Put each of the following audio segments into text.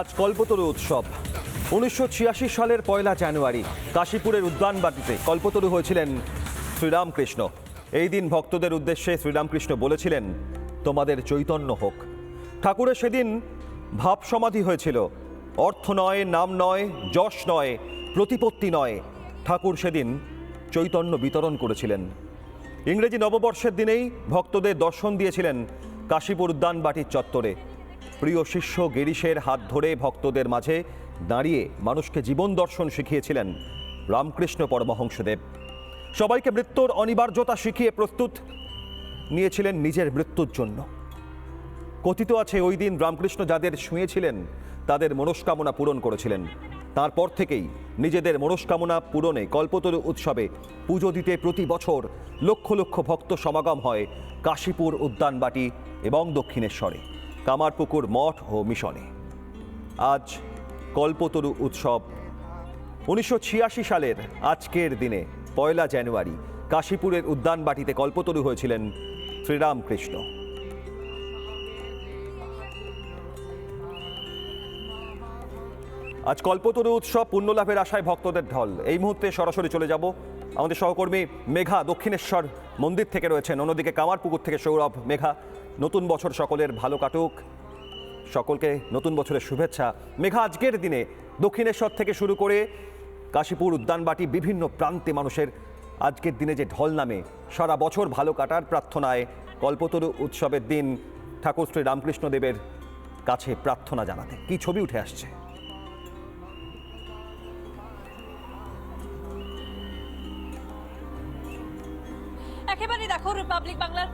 আজ কল্পতরু উৎসব। উনিশশো ছিয়াশি সালের পয়লা জানুয়ারি, কাশীপুরের উদ্যানবাটিতে কল্পতরু হয়েছিলেন শ্রীরামকৃষ্ণ। এই দিন ভক্তদের উদ্দেশ্যে শ্রীরামকৃষ্ণ বলেছিলেন, তোমাদের চৈতন্য হোক। ঠাকুরের সেদিন ভাব সমাধি হয়েছিল। অর্থ নয়, নাম নয়, যশ নয়, প্রতিপত্তি নয়। ঠাকুর সেদিন চৈতন্য বিতরণ করেছিলেন। ইংরেজি নববর্ষের দিনেই ভক্তদের দর্শন দিয়েছিলেন কাশীপুর উদ্যানবাটির চত্বরে। প্রিয় শিষ্য গিরিশের হাত ধরে ভক্তদের মাঝে দাঁড়িয়ে মানুষকে জীবন দর্শন শিখিয়েছিলেন রামকৃষ্ণ পরমহংসদেব। সবাইকে মৃত্যুর অনিবার্যতা শিখিয়ে প্রস্তুত নিয়েছিলেন নিজের মৃত্যুর জন্য। কথিত আছে ওই দিন রামকৃষ্ণ যাদের শুয়েছিলেন, তাদের মনস্কামনা পূরণ করেছিলেন। তারপর থেকেই নিজেদের মনস্কামনা পূরণে কল্পতরু উৎসবে পুজো দিতে প্রতি বছর লক্ষ লক্ষ ভক্ত সমাগম হয় কাশীপুর উদ্যানবাটি এবং দক্ষিণেশ্বরে। কামারপুকুর মঠ ও মিশনে। আজ কল্পতরু উৎসব। উনিশশো ছিয়াশি সালের আজকের দিনে পয়লা জানুয়ারি কাশীপুরের উদ্যানবাটিতে কল্পতরু হয়েছিলেন শ্রীরামকৃষ্ণ। আজ কল্পতরু উৎসব পুণ্যলাভের আশায় ভক্তদের ঢল। এই মুহূর্তে সরাসরি চলে যাব আমাদের সহকর্মী মেঘা দক্ষিণেশ্বর মন্দির থেকে রয়েছেন। অন্যদিকে কামারপুকুর থেকে সৌরভ, মেঘা, নতুন বছর সকলের ভালো কাটুক। সকলকে নতুন বছরের শুভেচ্ছা। মেঘা, আজকের দিনে দক্ষিণেশ্বর থেকে শুরু করে কাশীপুর, উদ্যানবাটি, বিভিন্ন প্রান্তে মানুষের আজকের দিনে যে ঢল নামে, সারা বছর ভালো কাটার প্রার্থনায় কল্পতরু উৎসবের দিন ঠাকুর শ্রী রামকৃষ্ণ দেবের কাছে প্রার্থনা জানাতে। কি ছবি উঠে আসছে?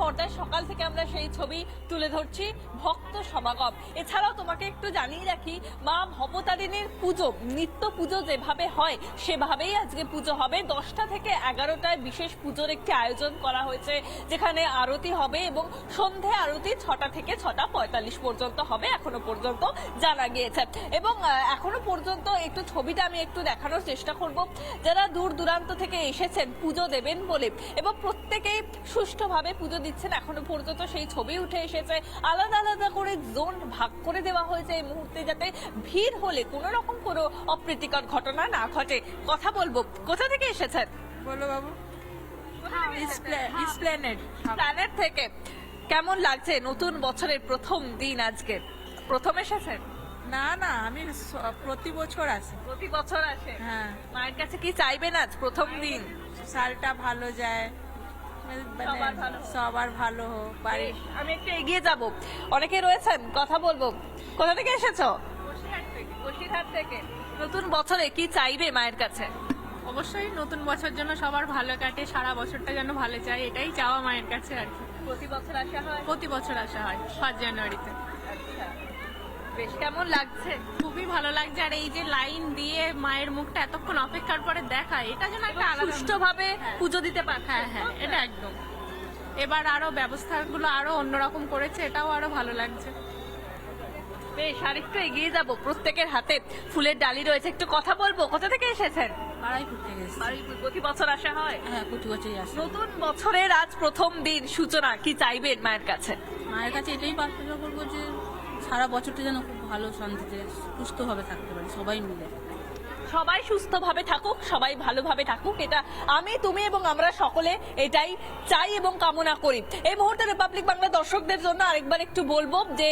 পর্দায় সকাল থেকে আমরা সেই ছবি তুলে ধরছি, ভক্ত সমাগম। এছাড়াও তোমাকে একটু জানিয়ে রাখি, মা ভবতারিণীর পুজো, নিত্য পুজো যেভাবে হয়, সেভাবেই আজকে পুজো হবে। দশটা থেকে এগারোটায় বিশেষ পুজোর একটি আয়োজন করা হয়েছে, যেখানে আরতি হবে এবং সন্ধে আরতি ছটা থেকে ছটা পঁয়তাল্লিশ পর্যন্ত হবে, এখনও পর্যন্ত জানা গিয়েছে। এবং এখনও পর্যন্ত একটু ছবিটা আমি একটু দেখানোর চেষ্টা করব। যারা দূর দূরান্ত থেকে এসেছেন, পুজো দেবেন বলে, এবং প্রত্যেকেই সুষ্ঠুভাবে পুজো দিচ্ছেন এখনও পর্যন্ত সেই ছবি উঠে এসেছে। আলাদা আলাদা করে জোন ভাগ করে দেওয়া হয়েছে এই মুহূর্তে যাতে ভিড় হলে কোনো রকম কোনো অপ্রীতিকর ঘটনা না ঘটে। কথা বলব। কোথা থেকে এসেছেন? বলো বাবু। প্ল্যানেট থেকে কেমন লাগছে নতুন বছরের প্রথম দিন আজকে? প্রথম এসেছেন? না না আমি প্রতি বছর আসি। প্রতি বছর আসে? হ্যাঁ। মায়ের কাছে কি চাইবেন আজ প্রথম দিন? সালটা ভালো যায়। সবার ভালো হোক। সবার বাড়ি আমি একটু এগিয়ে যাব। অনেকে রয়েছেন কথা বলব। কোথা থেকে এসেছ? বসিরহাট থেকে। নতুন বছরে কি চাইবে মায়ের কাছে? অবশ্যই নতুন বছর জন্য সবার ভালো কাটে সারা বছরটা যেন ভালো চাই এটাই চাওয়া মায়ের কাছে আর কি। প্রতি বছর আসা হয়? প্রতি বছর আসা হয় ফার্স্ট জানুয়ারিতে। বেশ কেমন লাগছে? খুবই ভালো লাগছে আর এই যে লাইন দিয়ে মায়ের মুখটা এতক্ষণ অপেক্ষার পরে দেখা এটা যেন একটা আলাদা সুষ্ঠুভাবে পুজো দিতে পারছে। হ্যাঁ হ্যাঁ এটা একদম। এবার আরও ব্যবস্থাগুলো আরও অন্যরকম করেছে এটাও আরও ভালো লাগছে। বেশ আরেকটু এগিয়ে যাব। প্রত্যেকের হাতে ফুলের ডালি রয়েছে। একটু কথা বলব? কোথা থেকে এসেছেন? প্রতি বছর আসা হয়? হ্যাঁ প্রতি বছরই আসি। নতুন বছরের আজ প্রথম দিন। সূচনা কি চাইবেন মায়ের কাছে? মায়ের কাছে এটাই প্রার্থনা করব যে সারা বছরটা যেন খুব ভালো শান্তিতে সুস্থভাবে থাকতে পারি সবাই মিলে। সবাই সুস্থভাবে থাকুক, সবাই ভালোভাবে থাকুক। এটা আমি, তুমি এবং আমরা সকলে এটাই চাই এবং কামনা করি। এই মুহূর্তে রিপাবলিক বাংলা দর্শকদের জন্য আরেকবার একটু বলব যে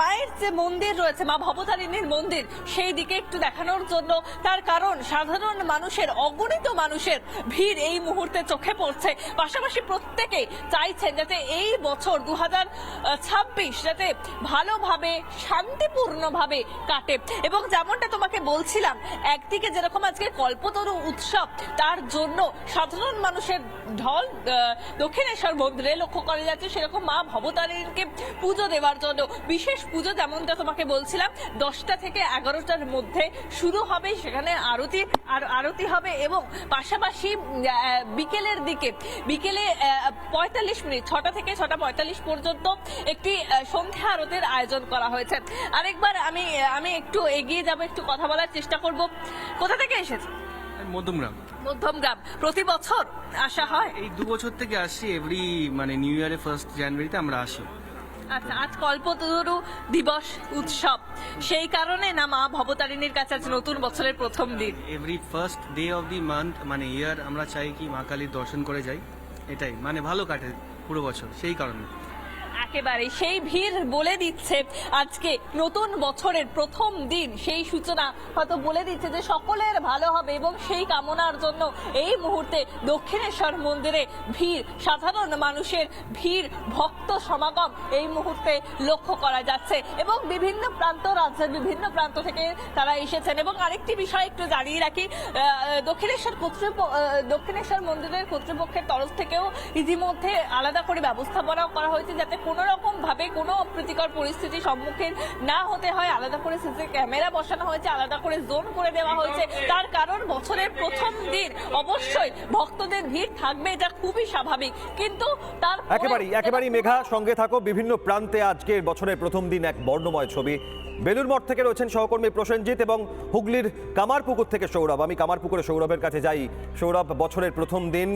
মায়ের যে মন্দির রয়েছে, মা ভবতারিণীর মন্দির, সেই দিকে একটু দেখানোর জন্য। তার কারণ, সাধারণ মানুষের, অগণিত মানুষের ভিড় এই মুহূর্তে চোখে পড়ছে। পাশাপাশি প্রত্যেকে চাইছেন যাতে এই বছর দু হাজার ছাব্বিশ যাতে ভালোভাবে, শান্তিপূর্ণভাবে কাটে। এবং যেমনটা তোমাকে বলছিলাম একদিকে যেরকম আজকে কল্পতরু উৎসব, তার জন্য সাধারণ মানুষের ঢল দক্ষিণেশ্বর মন্দিরে লক্ষ্য করা যাচ্ছে সেরকম মা ভবতারিণীকে পুজো দেওয়ার জন্য। বিশেষ পুজো যেমনটা তোমাকে বলছিলাম, দশটা থেকে এগারোটার মধ্যে শুরু হবে সেখানে আরতি, আর আরতি হবে এবং পাশাপাশি বিকেলের দিকে, বিকেলে পঁয়তাল্লিশ মিনিট, ছটা থেকে ছটা পঁয়তাল্লিশ পর্যন্ত একটি সন্ধ্যা আরতির আয়োজন করা হয়েছে। আরেকবার আমি আমি একটু এগিয়ে যাব, একটু কথা বলার চেষ্টা করব। কোথা থেকে এসেছে? মধ্যমগ্রাম। মধ্যমগ্রাম। প্রতি বছর আসা হয়? এই দু বছর থেকে আসছি এভরি মানে নিউ ইয়ারে ফার্স্ট জানুয়ারিতে আমরা আসি। আচ্ছা আজ কল্পতরু দিবস উৎসব। সেই কারণে না মা ভবতারিণীর কাছে আজ নতুন বছরের প্রথম দিন? Every first day of the month মানে ইয়ার আমরা চাই কি মা কালীর দর্শন করে যাই। এটাই মানে ভালো কাটে পুরো বছর সেই কারণে। একেবারে সেই ভিড় বলে দিচ্ছে আজকে নতুন বছরের প্রথম দিন। সেই সূচনা হয়তো বলে দিচ্ছে যে সকলের ভালো হবে এবং সেই কামনার জন্য এই মুহূর্তে দক্ষিণেশ্বর মন্দিরে ভিড় সাধারণ মানুষের ভিড় ভক্ত সমাগম এই মুহূর্তে লক্ষ্য করা যাচ্ছে এবং বিভিন্ন প্রান্ত রাজ্যের বিভিন্ন প্রান্ত থেকে তারা এসেছেন এবং আরেকটি বিষয় একটু জানিয়ে রাখি দক্ষিণেশ্বর কর্তৃপ আহ, দক্ষিণেশ্বর মন্দিরের কর্তৃপক্ষের তরফ থেকেও ইতিমধ্যে আলাদা করে ব্যবস্থাপনা করা হয়েছে যাতে কোনো রকম ভাবে কোনো অপ্রীতিকর পরিস্থিতির সম্মুখীন না হতে হয়। আলাদা করে সিসি ক্যামেরা বসানো হয়েছে, আলাদা করে জোন করে দেওয়া হয়েছে। তার কারণ বছরের প্রথম দিন অবশ্যই ভক্তদের ভিড় থাকবে, এটা খুবই স্বাভাবিক। কিন্তু তার একেবারেই একেবারেই মেঘা, সঙ্গে থাকো বিভিন্ন প্রান্তে আজকের বছরের প্রথম দিন এক বর্ণময় ছবি। বেলুর মঠ থেকে রয়েছেন সহকর্মী প্রসেনজিৎ এবং হুগলির কামারপুকুর থেকে সৌরভ। আমি কামারপুকুরে সৌরভের কাছে যাই। সৌরভ, বছরের প্রথম দিন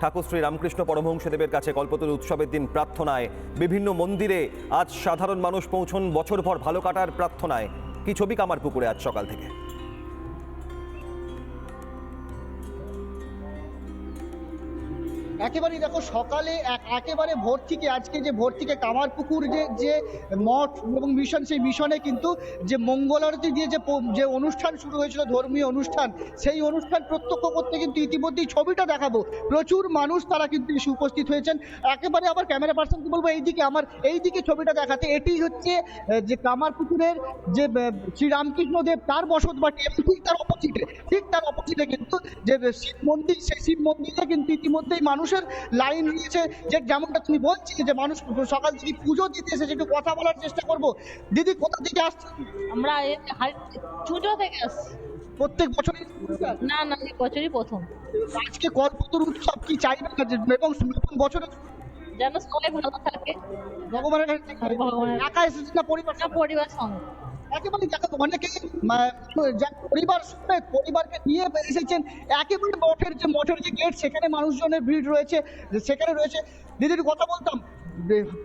ঠাকুর শ্রী রামকৃষ্ণ পরমহংসদেবের কাছে কল্পতরু উৎসবের দিন প্রার্থনায় বিভিন্ন মন্দিরে আজ সাধারণ মানুষ পৌঁছন, বছরভর ভালো কাটার প্রার্থনায়। কি ছবি কামার পুকুরে আজ সকাল থেকে? একেবারেই দেখো সকালে এক- একেবারে ভোর থেকে আজকে যে ভোর থেকে কামারপুকুর যে যে মঠ এবং মিশন সেই মিশনে কিন্তু যে মঙ্গল আরতি দিয়ে যে যে অনুষ্ঠান শুরু হয়েছিল ধর্মীয় অনুষ্ঠান সেই অনুষ্ঠান প্রত্যক্ষ করতে কিন্তু ইতিমধ্যেই ছবিটা দেখাবো। প্রচুর মানুষ তারা কিন্তু এসে উপস্থিত হয়েছেন। একেবারে আবার ক্যামেরা পার্সনকে বলব এইদিকে আমার এইদিকে ছবিটা দেখাতে। এটি হচ্ছে যে কামারপুকুরের যে আহ, শ্রীরামকৃষ্ণ দেব তার বসত বাটি ঠিক তার অপোজিটে ঠিক তার অপোজিটে কিন্তু যে শিব মন্দির সেই শিব মন্দিরে কিন্তু ইতিমধ্যেই মানুষের লাইন রয়েছে যে যেমনটা তুমি বলছিলে যে মানুষ সকাল থেকে পুজো দিতে এসেছে একটু কথা বলার চেষ্টা করব। দিদি কোথা থেকে আসছে আমরা এ- থেকে আসছি। প্রত্যেক বছরই না না এই বছরই প্রথম। আজকে কল্পতরু উৎসব কি চাইবে এবং নতুন বছরে? যেন সবাই ভালো থাকে। ভগবানের কাছে একা না পরিবার পরিবার সঙ্গে। একেবারে দেখো অনেকে মা- পরিবার সমেত পরিবারকে নিয়ে এসেছেন একেবারে মঠের যে মঠের যে গেট সেখানে মানুষজনের ভিড় রয়েছে সেখানে রয়েছে। দিদির কথা বলতাম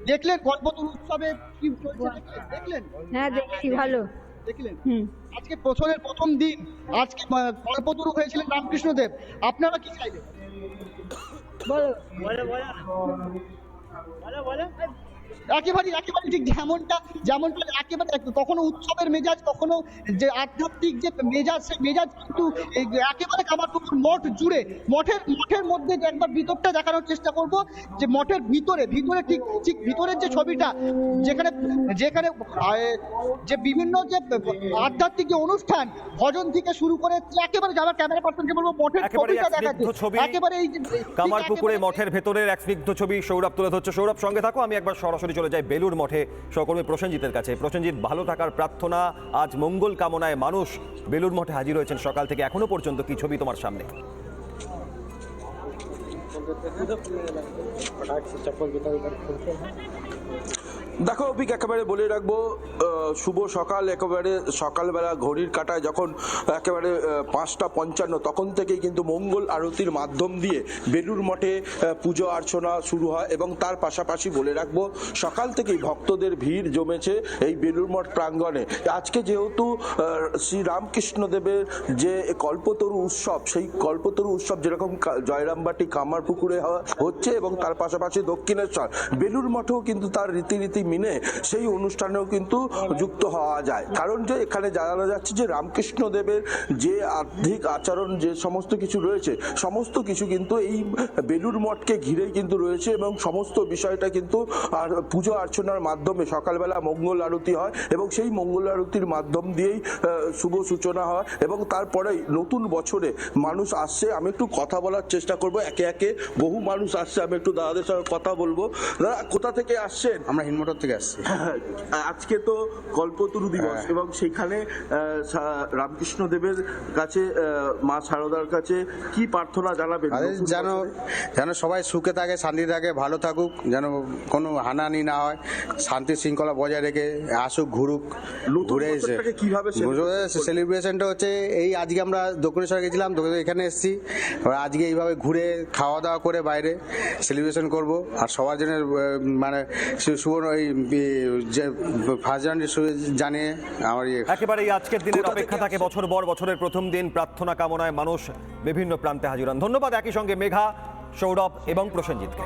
দেখলেন কল্পতরু উৎসবে কি দেখলেন? দেখলেন? হ্যাঁ দেখছি ভালো। দেখলেন। আজকে বছরের প্রথম দিন আজকে আহ, হয়েছিলেন রামকৃষ্ণদেব। আপনারা কি চাইবেন? বলো। একেবারে একেবারে ঠিক যেমনটা যেমনটা একেবারে কখনো উৎসবের মেজাজ কখনো যে আধ্যাত্মিক যে মেজাজ সেই মেজাজ কিন্তু একেবারে কামারপুকুর মঠ জুড়ে। মঠের মঠের মধ্যে যে একবার ভিতরটা দেখানোর চেষ্টা করব যে মঠের ভিতরে ভিতরে ঠিক ঠিক ভিতরের যে ছবিটা যেখানে যেখানে যে বিভিন্ন যে আধ্যাত্মিক যে অনুষ্ঠান ভজন থেকে শুরু করে একেবারে যাবার ক্যামেরা পার্সনকে বলব মঠের ছবিটা ছবি। একেবারে এই কামারপুকুরে মঠের ভেতরের এক স্নিগ্ধ ছবি সৌরভ তুলে ধরছে। সৌরভ সঙ্গে থাকো আমি একবার সরাসরি চলে যায় বেলুর মঠে। সহকর্মী প্রসেনজিতের কাছে। প্রসেনজিৎ, ভালো থাকার প্রার্থনা, আজ মঙ্গল কামনায় মানুষ বেলুর মঠে হাজির হয়েছেন সকাল থেকে। এখনও পর্যন্ত কি ছবি তোমার সামনে? দেখো, অভিক, একেবারে বলে রাখব শুভ সকাল, একেবারে সকালবেলা ঘড়ির কাটায় যখন একেবারে পাঁচটা পঞ্চান্ন, তখন থেকেই কিন্তু মঙ্গল আরতির মাধ্যম দিয়ে বেলুর মঠে পুজো অর্চনা শুরু হয় এবং তার পাশাপাশি বলে রাখব, সকাল থেকেই ভক্তদের ভিড় জমেছে এই বেলুর মঠ প্রাঙ্গণে। আজকে যেহেতু শ্রী রামকৃষ্ণ দেবের যে কল্পতরু উৎসব, সেই কল্পতরু উৎসব যেরকম জয়রামবাটি কামারপুকুরে হচ্ছে এবং তার পাশাপাশি দক্ষিণেশ্বর বেলুর মঠেও কিন্তু তার রীতিনীতি মিনে সেই অনুষ্ঠানেও কিন্তু যুক্ত হওয়া যায়। কারণ যে এখানে জানানো যাচ্ছে যে রামকৃষ্ণ দেবের যে আর্থিক আচরণ, যে সমস্ত কিছু রয়েছে, সমস্ত কিছু কিন্তু এই বেলুর মঠকে ঘিরেই কিন্তু রয়েছে এবং সমস্ত বিষয়টা কিন্তু আর পুজো অর্চনার মাধ্যমে সকালবেলা মঙ্গল আরতি হয় এবং সেই মঙ্গল আরতির মাধ্যম দিয়েই শুভ সূচনা হয় এবং তারপরেই নতুন বছরে মানুষ আসছে। আমি একটু কথা বলার চেষ্টা করব, একে একে বহু মানুষ আসছে। আমি একটু দাদাদের সঙ্গে কথা বলব। দাদা, কোথা থেকে আসছেন? আমরা হিনমোটর থেকে আসছি? আজকে তো কল্পতরু দিবস হ্যাঁ। এবং সেখানে রামকৃষ্ণ দেবের কাছে মা সারদার কাছে কি প্রার্থনা জানাবেন? নতুন যেন যেন সবাই সুখে থাকে শান্তি থাকে ভালো থাকুক যেন কোনো হানাহানি না হয় শান্তি শৃঙ্খলা বজায় রেখে আসুক ঘুরুক ঘুরে এসে কীভাবে সেলিব্রেশনটা হচ্ছে এই আজকে আমরা দক্ষিণেশ্বর গেছিলাম দক্ষিণ এখানে এসেছি। আজকে এইভাবে ঘুরে খাওয়া দাওয়া করে বাইরে সেলিব্রেশন করব। আর সবার জন্য মানে শুভ এই ওই ফার্স্ট আমার ইয়ে। আজকের দিনের অপেক্ষা থাকে বছর বর বছরের প্রথম দিন প্রার্থনা কামনায় মানুষ বিভিন্ন প্রান্তে হাজির হন। ধন্যবাদ একই সঙ্গে মেঘা সৌরভ এবং প্রসেনজিৎকে।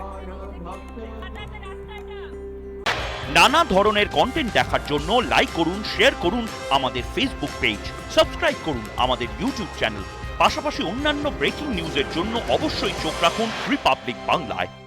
নানা ধরনের কন্টেন্ট দেখার জন্য লাইক করুন শেয়ার করুন আমাদের ফেসবুক পেজ সাবস্ক্রাইব করুন আমাদের ইউটিউব চ্যানেল পাশাপাশি অন্যান্য ব্রেকিং নিউজের জন্য অবশ্যই চোখ রাখুন রিপাবলিক বাংলায়